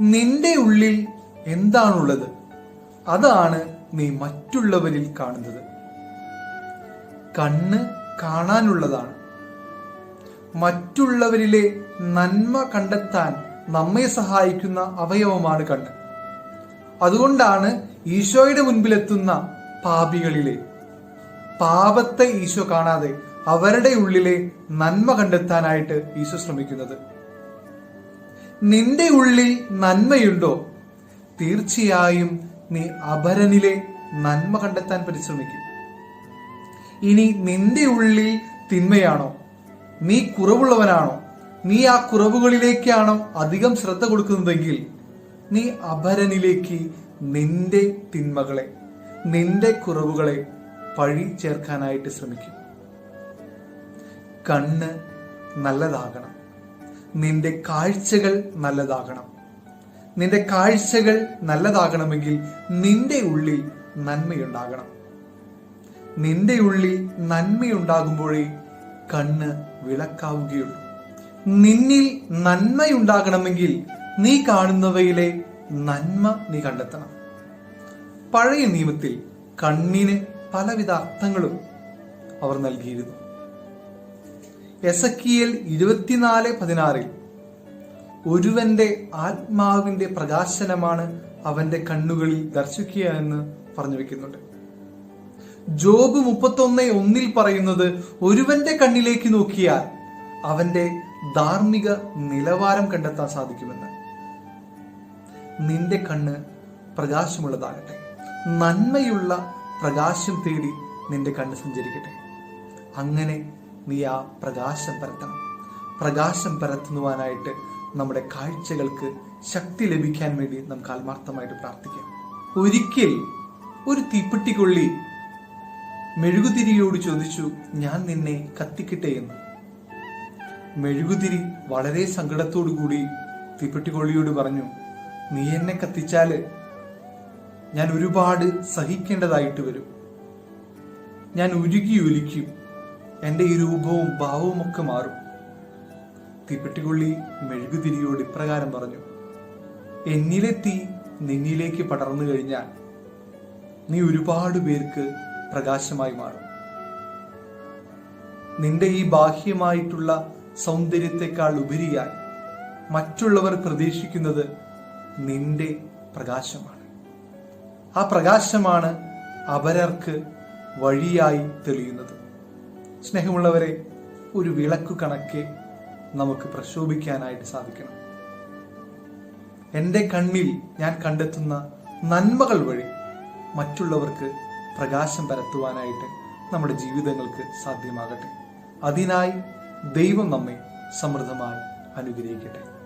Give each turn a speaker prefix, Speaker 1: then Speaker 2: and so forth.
Speaker 1: നിന്റെ ഉള്ളിൽ എന്താണുള്ളത്? അതാണ് നീ മറ്റുള്ളവരിൽ കാണുന്നത്. കണ്ണ് കാണാനുള്ളതാണ്. മറ്റുള്ളവരിലെ നന്മ കണ്ടെത്താൻ നമ്മെ സഹായിക്കുന്ന അവയവമാണ് കണ്ണ്. അതുകൊണ്ടാണ് ഈശോയുടെ മുൻപിലെത്തുന്ന പാപികളിലെ പാപത്തെ ഈശോ കാണാതെ അവരുടെ ഉള്ളിലെ നന്മ കണ്ടെത്താനായിട്ട് ഈശോ ശ്രമിക്കുന്നത്. നിന്റെ ഉള്ളിൽ നന്മയുണ്ടോ? തീർച്ചയായും നീ അപരനിലെ നന്മ കണ്ടെത്താൻ പരിശ്രമിക്കും. ഇനി നിന്റെ ഉള്ളിൽ തിന്മയാണോ? നീ കുറവുള്ളവനാണോ? നീ ആ കുറവുകളിലേക്കാണോ അധികം ശ്രദ്ധ കൊടുക്കുന്നതെങ്കിൽ നീ അപരനിലേക്ക് നിന്റെ തിന്മകളെ നിന്റെ കുറവുകളെ പഴി ചേർക്കാനായിട്ട് ശ്രമിക്കും. കണ്ണ് നല്ലതാകണം. നിന്റെ കാഴ്ചകൾ നല്ലതാകണം. നിന്റെ കാഴ്ചകൾ നല്ലതാകണമെങ്കിൽ നിന്റെ ഉള്ളിൽ നന്മയുണ്ടാകണം. നിന്റെ ഉള്ളിൽ നന്മയുണ്ടാകുമ്പോഴേ കണ്ണ് വിളക്കാവുകയുള്ളൂ. നിന്നിൽ നന്മയുണ്ടാകണമെങ്കിൽ നീ കാണുന്നവയിലെ നന്മ നീ കണ്ടെത്തണം. പഴയ നിയമത്തിൽ കണ്ണിന് പലവിധ അർത്ഥങ്ങളും അവർ നൽകിയിരുന്നു. എസക്കിയൽ ഇരുപത്തിനാല് പതിനാറിൽ ഒരുവന്റെ ആത്മാവിന്റെ പ്രകാശനമാണ് അവന്റെ കണ്ണുകളിൽ ദർശിക്കുക എന്ന് പറഞ്ഞു വെക്കുന്നുണ്ട്. ജോബ് മുപ്പത്തൊന്ന് ഒന്നിൽ പറയുന്നത് ഒരുവന്റെ കണ്ണിലേക്ക് നോക്കിയാൽ അവന്റെ ധാർമ്മിക നിലവാരം കണ്ടെത്താൻ സാധിക്കുമെന്ന്. നിന്റെ കണ്ണ് പ്രകാശമുള്ളതാകട്ടെ. നന്മയുള്ള പ്രകാശം തേടി നിന്റെ കണ്ണ് സഞ്ചരിക്കട്ടെ. അങ്ങനെ നീ ആ പ്രകാശം പരത്തണം. പ്രകാശം പരത്തുന്നുവാനായിട്ട് നമ്മുടെ കാഴ്ചകൾക്ക് ശക്തി ലഭിക്കാൻ വേണ്ടി നമുക്ക് ആത്മാർത്ഥമായിട്ട് പ്രാർത്ഥിക്കാം. ഒരിക്കൽ ഒരു തീപ്പെട്ടിക്കൊള്ളി മെഴുകുതിരിയോട് ചോദിച്ചു ഞാൻ നിന്നെ കത്തിക്കട്ടെ എന്ന്. മെഴുകുതിരി വളരെ സങ്കടത്തോടു കൂടി തീപ്പെട്ടിക്കൊള്ളിയോട് പറഞ്ഞു നീ എന്നെ കത്തിച്ചാൽ ഞാൻ ഒരുപാട് സഹിക്കേണ്ടതായിട്ട് വരും. ഞാൻ ഉരുകി ഒലിക്കും. എന്റെ ഈ രൂപവും ഭാവവും ഒക്കെ മാറും. തീപ്പെട്ടിക്കൊള്ളി മെഴുകുതിരിയോട് ഇപ്രകാരം പറഞ്ഞു എന്നിലെ തീ നിന്നിലേക്ക് പടർന്നു കഴിഞ്ഞാൽ നീ ഒരുപാട് പേർക്ക് പ്രകാശമായി മാറും. നിന്റെ ഈ ബാഹ്യമായിട്ടുള്ള സൗന്ദര്യത്തെക്കാൾ ഉപരിയായി മറ്റുള്ളവർ പ്രതീക്ഷിക്കുന്നത് നിന്റെ പ്രകാശമാണ്. ആ പ്രകാശമാണ് അപരർക്ക് വഴിയായി തെളിയുന്നത്. സ്നേഹമുള്ളവരെ ഒരു വിളക്കു കണക്കെ നമുക്ക് പ്രശോഭിക്കാനായിട്ട് സാധിക്കണം. എന്റെ കണ്ണിൽ ഞാൻ കണ്ടെത്തുന്ന നന്മകൾ വഴി മറ്റുള്ളവർക്ക് പ്രകാശം പരത്തുവാനായിട്ട് നമ്മുടെ ജീവിതങ്ങൾക്ക് സാധ്യമാകട്ടെ. അതിനായി ദൈവം നമ്മെ സമൃദ്ധമായി അനുഗ്രഹിക്കട്ടെ.